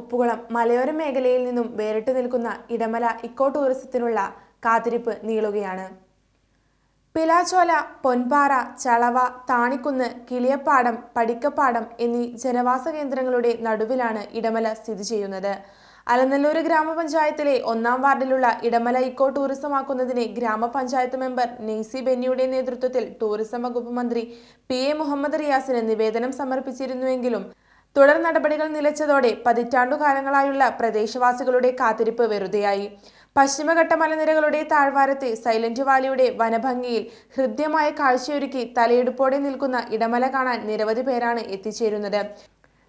ഉപ്പുകുളം മലയോര മേഖലയിൽ നിന്നും വേറിട്ട് നിൽക്കുന്ന ഇടമല ഇക്കോ ടൂറിസത്തിനുള്ള കാത്തിരിപ്പ് നീളുകയാണ്. പിലാച്ചോല പൊൻപാറ ചളവ താണിക്കുന്ന് കിളിയപ്പാടം പടിക്കപ്പാടം എന്നീ ജനവാസ കേന്ദ്രങ്ങളുടെ നടുവിലാണ് ഇടമല സ്ഥിതി ചെയ്യുന്നത്. അലനല്ലൂർ ഗ്രാമപഞ്ചായത്തിലെ ഒന്നാം വാർഡിലുള്ള ഇടമല ഇക്കോ ടൂറിസമാക്കുന്നതിന് ഗ്രാമപഞ്ചായത്ത് മെമ്പർ നെയ്സി ബെന്നിയുടെ നേതൃത്വത്തിൽ ടൂറിസം വകുപ്പ് മന്ത്രി പി എ മുഹമ്മദ് റിയാസിന് നിവേദനം സമർപ്പിച്ചിരുന്നുവെങ്കിലും തുടർ നടപടികൾ നിലച്ചതോടെ പതിറ്റാണ്ടുകാലങ്ങളായുള്ള പ്രദേശവാസികളുടെ കാത്തിരിപ്പ് വെറുതെയായി. പശ്ചിമഘട്ട മലനിരകളുടെ താഴ്വാരത്തെ സൈലന്റ് വാലിയുടെ വനഭംഗിയിൽ ഹൃദ്യമായ കാഴ്ചയൊരുക്കി തലയെടുപ്പോടെ നിൽക്കുന്ന ഇടമല കാണാൻ നിരവധി പേരാണ് എത്തിച്ചേരുന്നത്.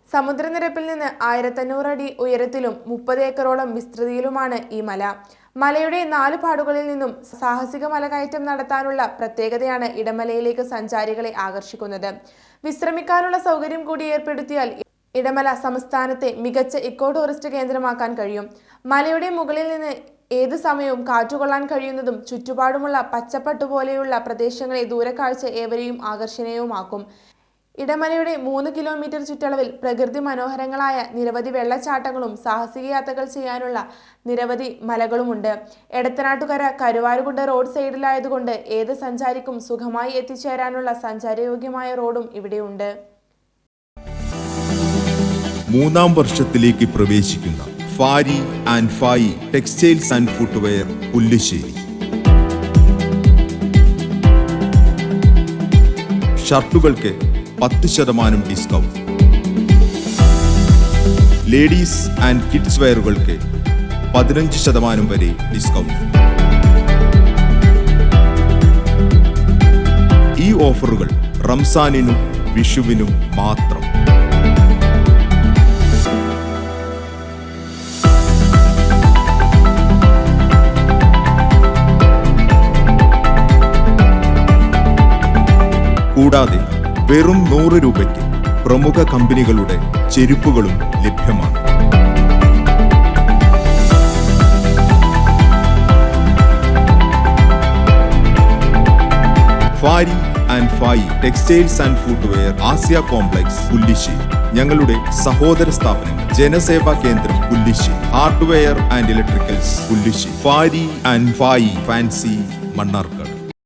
സമുദ്രനിരപ്പിൽ നിന്ന് ആയിരത്തഞ്ഞൂറ് അടി ഉയരത്തിലും മുപ്പത് ഏക്കറോളം വിസ്തൃതിയിലുമാണ് ഈ മല. മലയുടെ നാല് പാടുകളിൽ നിന്നും സാഹസിക മലകയറ്റം നടത്താനുള്ള പ്രത്യേകതയാണ് ഇടമലയിലേക്ക് സഞ്ചാരികളെ ആകർഷിക്കുന്നത്. വിശ്രമിക്കാനുള്ള സൗകര്യം കൂടി ഏർപ്പെടുത്തിയാൽ ഇടമല സംസ്ഥാനത്തെ മികച്ച ഇക്കോ ടൂറിസ്റ്റ് കേന്ദ്രമാക്കാൻ കഴിയും. മലയുടെ മുകളിൽ നിന്ന് ഏത് സമയവും കാറ്റുകൊള്ളാൻ കഴിയുന്നതും ചുറ്റുപാടുമുള്ള പച്ചപ്പട്ടു പോലെയുള്ള പ്രദേശങ്ങളെ ദൂരക്കാഴ്ച ഏവരെയും ആകർഷണീയവുമാക്കും. ഇടമലയുടെ മൂന്ന് കിലോമീറ്റർ ചുറ്റളവിൽ പ്രകൃതി മനോഹരങ്ങളായ നിരവധി വെള്ളച്ചാട്ടങ്ങളും സാഹസിക യാത്രകൾ ചെയ്യാനുള്ള നിരവധി മലകളുമുണ്ട്. എടത്തനാട്ടുകര കരുവാരുകുണ്ട് റോഡ് സൈഡിലായതുകൊണ്ട് ഏത് സഞ്ചാരിക്കും സുഖമായി എത്തിച്ചേരാനുള്ള സഞ്ചാരയോഗ്യമായ റോഡും ഇവിടെയുണ്ട്. മൂന്നാം വർഷത്തിലേക്ക് പ്രവേശിക്കുന്ന Fari and Fayi textiles and footwear Pullussery. ഷർട്ടുകൾക്ക് പത്ത് ശതമാനം ഡിസ്കൗണ്ട്. ലേഡീസ് ആൻഡ് കിഡ്സ് വെയറുകൾക്ക് പതിനഞ്ച് ശതമാനം വരെ ഡിസ്കൗണ്ട്. ഈ ഓഫറുകൾ റംസാനിനും വിഷുവിനും മാത്രം. കൂടാതെ വെറും നൂറ് രൂപയ്ക്ക് പ്രമുഖ കമ്പനികളുടെ ചെരുപ്പുകളും ലഭ്യമാണ്. Fari and Fayi textiles and footwear Asiya complex Pullissery. ഞങ്ങളുടെ സഹോദര സ്ഥാപനങ്ങൾ Janaseva Kendram Pullissery. Hardware and electricals Pullissery. Fari and Fayi fancy Mannarkkad.